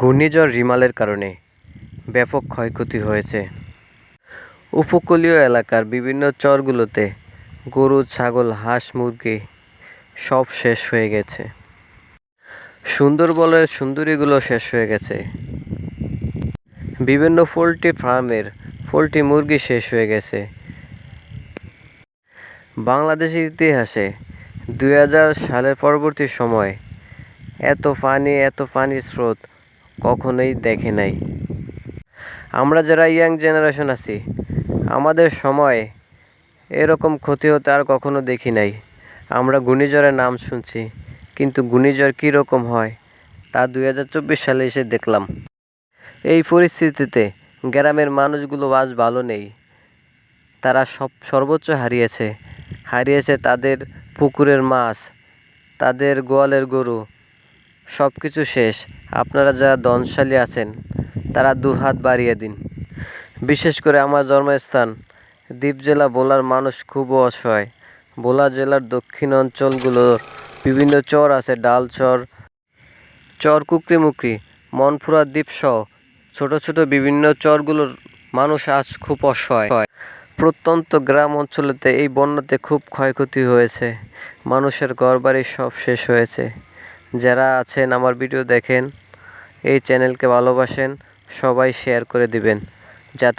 ঘূর্ণিঝড় রিমালের কারণে ব্যাপক ক্ষয়ক্ষতি হয়েছে। উপকূলীয় এলাকার বিভিন্ন চরগুলোতে গরু, ছাগল, হাঁস, মুরগি সব শেষ হয়ে গেছে। সুন্দরবনের সুন্দরীগুলো শেষ হয়ে গেছে। বিভিন্ন পোলট্রি ফার্মের পোলট্রি মুরগি শেষ হয়ে গেছে। বাংলাদেশের ইতিহাসে দুই হাজার সালের পরবর্তী সময় এত পানি, এত পানির স্রোত কখনোই দেখে নাই। আমরা যারা ইয়াং জেনারেশন আছি, আমাদের সময় এরকম ক্ষতি হতে আর কখনো দেখি নাই। আমরা ঘূর্ণিঝড়ের নাম শুনছি, কিন্তু ঘূর্ণিঝড় কী রকম হয়, তা দুই হাজার চব্বিশ সালে এসে দেখলাম। এই পরিস্থিতিতে গ্রামের মানুষগুলো আজ ভালো নেই। তারা সব সর্বোচ্চ হারিয়েছে। হারিয়েছে তাদের পুকুরের মাছ, তাদের গোয়ালের গরু সব কিছু শেষ। আপনারা যারা ধনশালী আছেন, তারা দু হাত বাড়িয়ে দিন। বিশেষ করে আমার জন্মস্থান। দ্বীপ জেলা বোলার মানুষ খুব অসহায়। বোলা জেলার দক্ষিণ অঞ্চলগুলো বিভিন্ন চর আছে, ডাল চর চর কুকরিমুকরি দ্বীপ সহ ছোট ছোট বিভিন্ন চরগুলোর মানুষ আজ খুব অসহায়। প্রত্যন্ত গ্রাম অঞ্চলেতে এই বন্যাতে খুব ক্ষয়ক্ষতি হয়েছে। মানুষের ঘরবাড়ি সব শেষ হয়েছে। যারা আছেন আমার ভিডিও দেখেন এই চ্যানেলকে ভালোবাসেন সবাই শেয়ার করে দিবেন যাতে